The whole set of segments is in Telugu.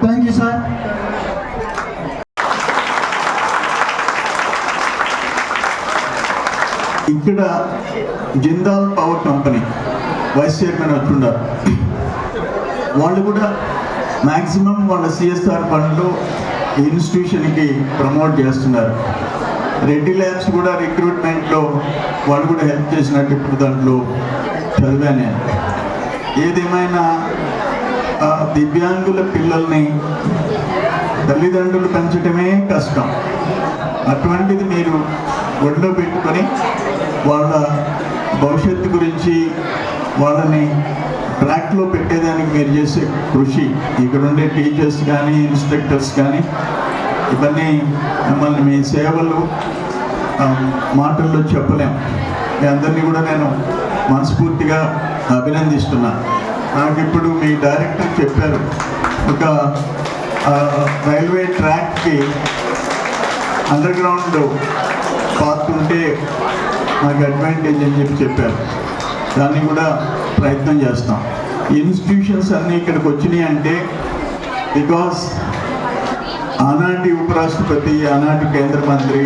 థ్యాంక్ యూ సార్ ఇక్కడ Jindal power company vice chairman వచ్చున్నారు వాళ్ళు కూడా మ్యాక్సిమం వాళ్ళ సిఎస్ఆర్ పనులు ఇన్స్టిట్యూషన్కి ప్రమోట్ చేస్తున్నారు. రెడ్డి ల్యాబ్స్ కూడా రిక్రూట్మెంట్లో వాళ్ళు కూడా హెల్ప్ చేసినట్టు ఇప్పుడు దాంట్లో చదివాను ఏదేమైనా దివ్యాంగుల పిల్లల్ని తల్లిదండ్రులు పెంచడమే కష్టం. అటువంటిది మీరు ఒడిలో పెట్టుకొని వాళ్ళ భవిష్యత్తు గురించి వాళ్ళని ట్రాక్లో పెట్టేదానికి మీరు చేసే కృషి ఇక్కడ ఉండే టీచర్స్ కానీ ఇన్స్ట్రక్టర్స్ కానీ ఇవన్నీ మిమ్మల్ని మీ సేవలు మాటల్లో చెప్పలేం. మీ అందరినీ కూడా నేను మనస్ఫూర్తిగా అభినందిస్తున్నాను. నాకు ఇప్పుడు మీ డైరెక్టర్ చెప్పారు. ఒక రైల్వే ట్రాక్కి అండర్ గ్రౌండ్ పాత్ ఉంటే నాకు అడ్వాంటేజ్ అని చెప్పి చెప్పారు. దాన్ని కూడా ప్రయత్నం చేస్తాం. ఇన్స్టిట్యూషన్స్ అన్నీ ఇక్కడికి వచ్చినాయి అంటే బికాస్ ఆనాటి ఉపరాష్ట్రపతి ఆనాటి కేంద్ర మంత్రి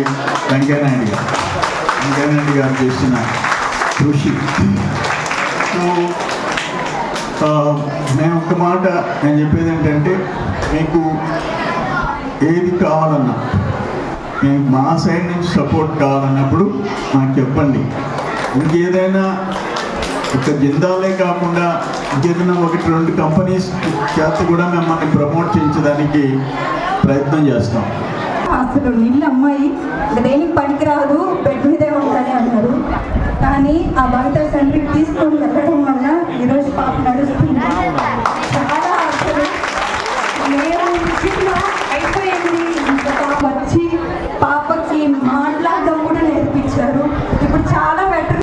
వెంకయ్యనాయుడు గారు వెంకయ్యనాయుడు గారు చేసిన కృషి. సో నేను ఒక మాట నేను చెప్పేది ఏంటంటే మీకు ఏది కావాలన్నా మీకు మా సైడ్ నుంచి సపోర్ట్ కావాలన్నప్పుడు నాకు చెప్పండి. ఇంకేదైనా ఒక జిందాలే కాకుండా ఇంకేదైనా ఒకటి రెండు కంపెనీస్ చేత కూడా మిమ్మల్ని ప్రమోట్ చేయించడానికి ప్రయత్నం చేస్తాం. అసలు నిన్న అమ్మాయి దేనికి పనికిరాదు బెడ్ మీదే ఉండాలి అన్నారు. కానీ ఆ బయట తండ్రికి విషయంలో అయిపోయింది. ఇంకా పాప వచ్చి పాపకి మాట్లాడడం కూడా నేర్పించారు. ఇప్పుడు చాలా బెటర్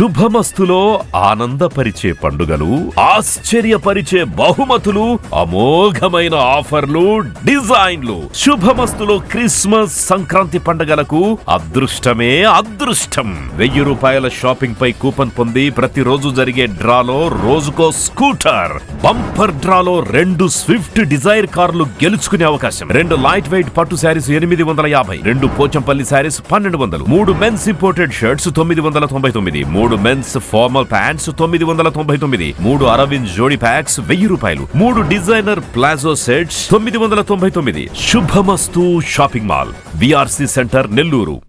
శుభమస్తులో ఆనందపరిచే పండుగలు ఆశ్చర్యపరిచే బహుమతులు అమోఘమైన ఆఫర్లు డిజైన్లు. శుభమస్తులో క్రిస్మస్ సంక్రాంతి పండుగలకు అదృష్టమే అదృష్టం. వెయ్యి రూపాయల షాపింగ్ పై కూపన్ పొంది ప్రతిరోజు జరిగే డ్రాలో రోజుకో స్కూటర్. బంపర్ డ్రాలో రెండు స్విఫ్ట్ డిజైర్ కార్లు గెలుచుకునే అవకాశం. రెండు లైట్ వెయిట్ పట్టు శారీస్ ఎనిమిది వందల యాభై రెండు పోచంపల్లి శారీస్ పన్నెండు వందలు మూడు మెన్స్ ఇంపోర్టెడ్ షర్ట్స్ తొమ్మిది వందల తొంభై తొమ్మిది మూడు మూడు మెన్స్ ఫార్మల్ ప్యాంట్స్ తొమ్మిది వందల తొంభై తొమ్మిది మూడు అరవింద్ జోడి ప్యాక్స్ వెయ్యి రూపాయలు మూడు డిజైనర్ ప్లాజో సెట్స్ తొమ్మిది వందల తొంభై తొమ్మిది. Shubhamastu shopping mall VRC centre Nellore.